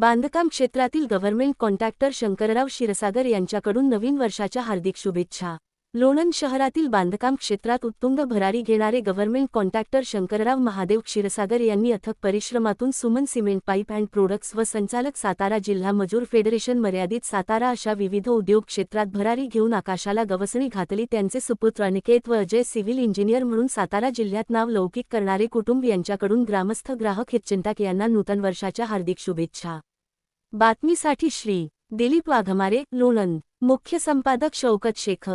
बांधकाम क्षेत्रातील government contractor Shankarrao Kshirsagar यांच्याकडून नवीन वर्षाच्या हार्दिक शुभेच्छा. लोणंद शहरातील बांधकाम क्षेत्रात उत्तुंग भरारी घेणारे गव्हर्नमेंट कॉन्ट्रॅक्टर शंकरराव महादेव क्षीरसागर यांनी अथक परिश्रमातून Suman cement pipe and products व संचालक सातारा जिल्हा मजूर फेडरेशन मर्यादित सातारा अशा विविध उद्योग क्षेत्रात भरारी घेऊन आकाशाला गवसणी घातली. त्यांचे सुपुत्र अनिकेत व अजय सिव्हिल इंजिनियर म्हणून सातारा जिल्ह्यात नाव लौकिक करणारे कुटुंब यांच्याकडून ग्रामस्थ ग्राहक हितचिंतक यांना नूतन वर्षाच्या हार्दिक शुभेच्छा. बातमीसाठी श्री दिलीप वाघमारे लोणंद मुख्य संपादक शौकत शेख